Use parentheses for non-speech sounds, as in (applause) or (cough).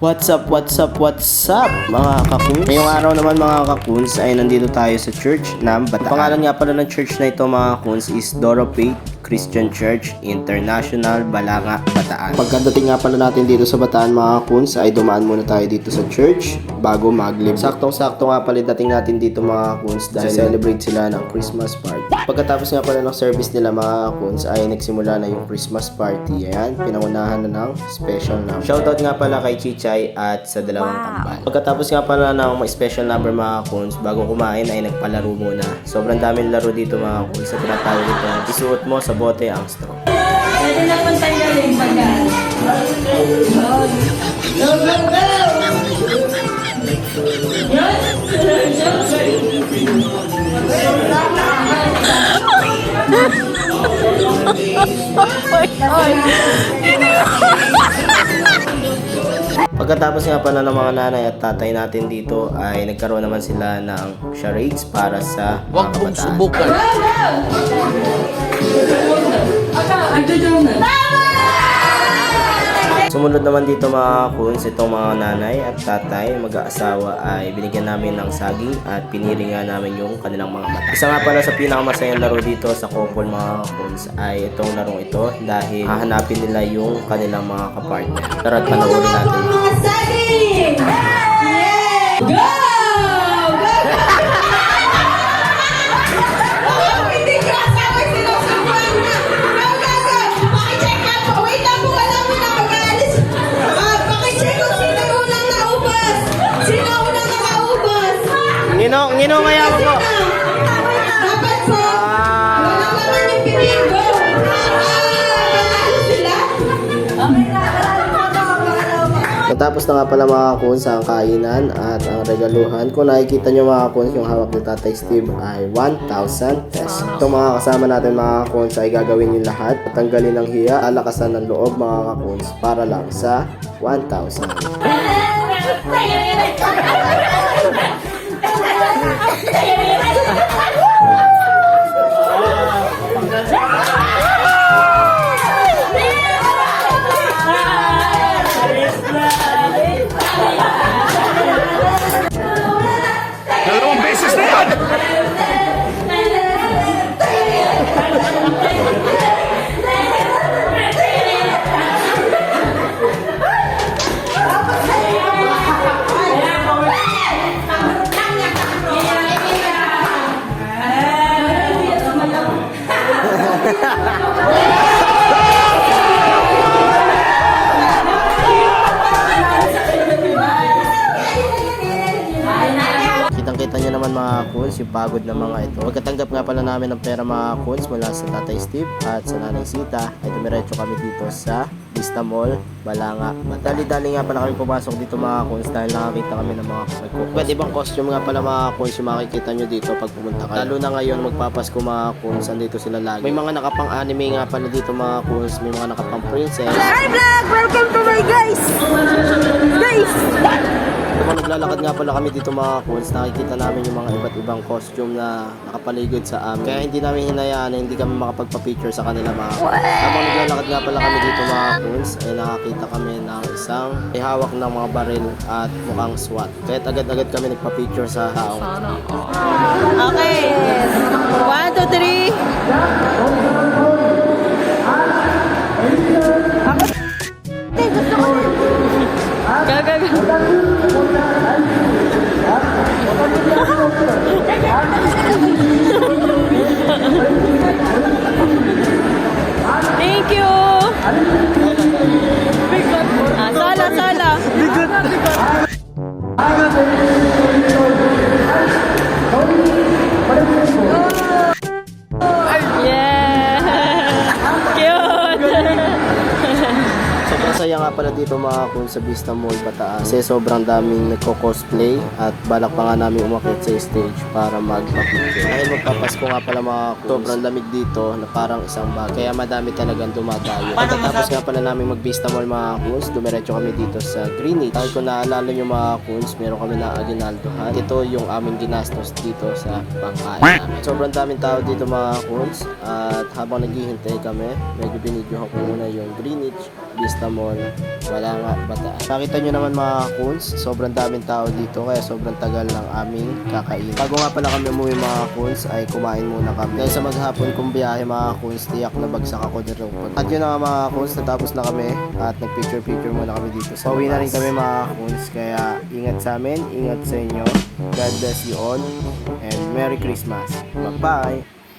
What's up, what's up, what's up mga kakuns? Ngayong araw naman mga kakuns ay nandito tayo sa church ng Bataan. Ang pangalan nga pala ng church na ito mga kakuns is Dorope Christian Church International Balanga, Bataan. Pagkadating nga pala natin dito sa Bataan mga kakuns ay dumaan muna tayo dito sa church bago maglib. Saktong-sakto nga pala dating natin dito mga kakuns dahil celebrate sila ng Christmas party. Pagkatapos nga pala ng service nila mga kakuns ay nagsimula na yung Christmas party. Ayan, pinangunahan na ng special number. Shoutout nga pala kay Chichay at sa dalawang tambal. Pagkatapos nga pala ng special number mga kakuns, bago kumain ay nagpalaro muna. Sobrang daming laro dito mga kakuns. Sa tinatawag dito, isuot mo sa bote ang straw. Pwede na pong tanggalin pag (laughs) Pagkatapos nga pala ng mga nanay at tatay natin dito ay nagkaroon naman sila ng charades para sa mga Huwag mong subukan. Sumunod naman dito mga kuns, itong mga nanay at tatay, mag-aasawa ay binigyan namin ng saging at piniri nga namin yung kanilang mga mata. Isa nga pala sa pinakamasayang laro dito sa couple mga kuns ay itong larong ito dahil hahanapin nila yung kanilang mga kapartner. Tara't panoorin natin. saging! Go! Nanalo sila? Okay na, Matapos na nga pala mga kuns ang kainan at ang regaluhan. Kung nakikita nyo mga kuns, yung hawak ni Tatay Steve ay 1,000 pesos. Itong mga kasama natin mga kuns ay gagawin yung lahat. Tanggalin ng hiya, alakasan ng loob mga kuns para lang sa 1,000. Mga kuns, yung pagod na mga ito. Pagkatanggap nga pala namin ng pera mga kuns mula sa Tatay Steve at sa Nanay Sita, ay dumiretso kami dito sa Vista Mall, Balanga. Madali-dali nga pala kami pumasok dito mga kuns dahil nakakita kami ng mga nagkukos. Pwede ibang costume nga pala mga kuns yung makikita nyo dito pag pumunta kayo. Lalo na ngayon magpapasko mga kuns, andito sila lagi. May mga nakapang-anime nga pala dito mga kuns, may mga nakapang-princess. Hi vlog! Welcome to my naglalakad nga pala kami dito mga kuns, nakikita namin yung mga iba't ibang costume na nakapaligid sa amin. Kaya hindi namin hinayaan na hindi kami makapagpa-picture sa kanila mga kuns. Habang naglalakad nga pala kami dito mga kuns, ay nakakita kami ng isang may hawak ng mga baril at mukhang SWAT. Kaya agad-agad kami nagpa-picture sa taong. Okay. One, two, three. Ako. Gusto ko na. Big gun. Azal, azal. Big gun. Saya nga pala dito mga kun sa Vista Mall Bataan kasi sobrang daming nagko-cosplay at balak pa nga namin umakyat sa stage para magpa-picture. Dahil magpapasko nga pala mga kun, sobrang lamig dito na parang isang bag kaya madami talagang dumadayo. Pagkatapos nga pala namin mag Vista Mall mga kuns, dumiretso kami dito sa Greenwich. Dahil kung naalala nyo mga kuns, meron kami na aginaldohan. Ito yung aming ginastos dito sa pangkain namin. Sobrang daming tao dito mga kuns at habang naghihintay kami, medyo binidyohan ko muna yung Greenwich Vista Mall Wala nga bata. Nakita nyo naman mga kuns, sobrang daming tao dito kaya sobrang tagal ng aming kakain. Bago nga pala kami umuwi mga kuns ay kumain muna kami. Dahil sa maghapon kong biyahe mga kuns, tiyak na bagsak ako din rin. At yun na mga kuns, natapos na kami at nagpicture-picture muna kami dito. So, uwi na rin kami mga kuns, kaya ingat sa amin, ingat sa inyo. God bless you all and Merry Christmas. Bye-bye!